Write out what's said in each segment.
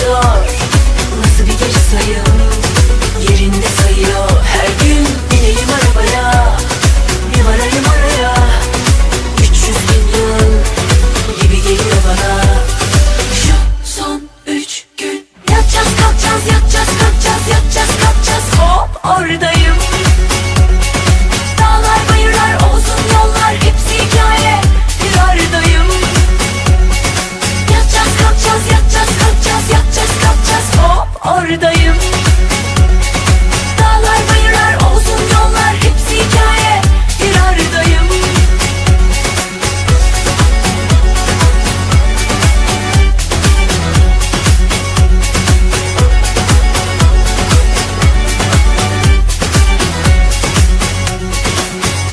gidiyor Nasıl bir geri sayım Yerinde sayıyor. Her gün bineyim arabaya. Bir varayım araya. 300 bin yıl Gibi geliyor bana. Şu son üç gün. Yatacağız kalkacağız yatacağız kalkacağız yatacağız kalkacağız. Hop oradayım. buradayım Dağlar bayırlar olsun yollar hepsi hikaye. Bir aradayım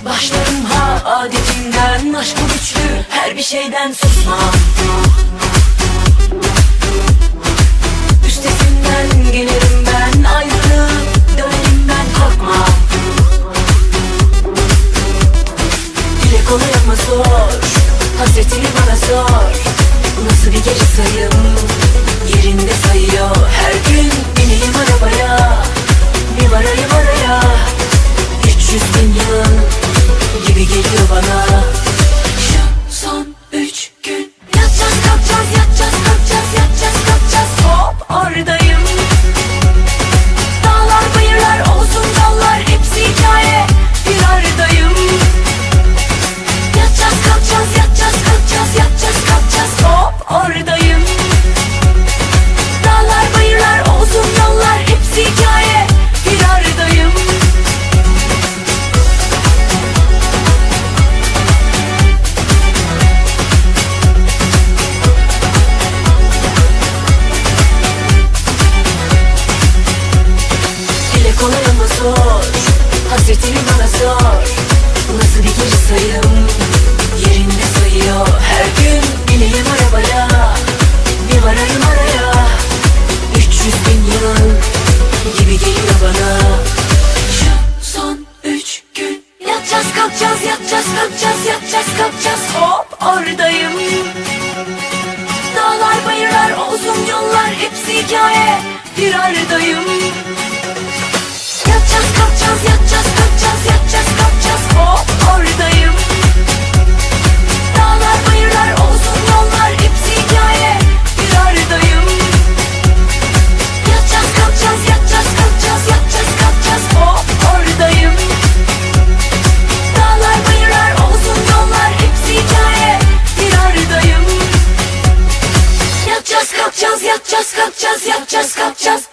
Başlarım ha adetinden Aşkı güçlü her bir şeyden susma. Kolay ama zor. Hasretini bana sor. Nasıl bir gece sayım? Yerinde sayıyor. Her gün bineyim arabaya. Bir varayım araya. 300 bin yıl Gibi geliyor bana bana Bu nasıl bir geri sayım Yerinde sayıyor. Her gün bineyim arabaya Bir varayım araya. 300 bin yıl Gibi geliyor bana. Şu son üç gün. Yatacağız kalkacağız yatacağız kalkacağız yatacağız kalkacağız. Hop oradayım. Dağlar bayırlar uzun yollar Hepsi hikaye. Bir aradayım Kalkacağız kalkacağız yapacağız kalkacağız.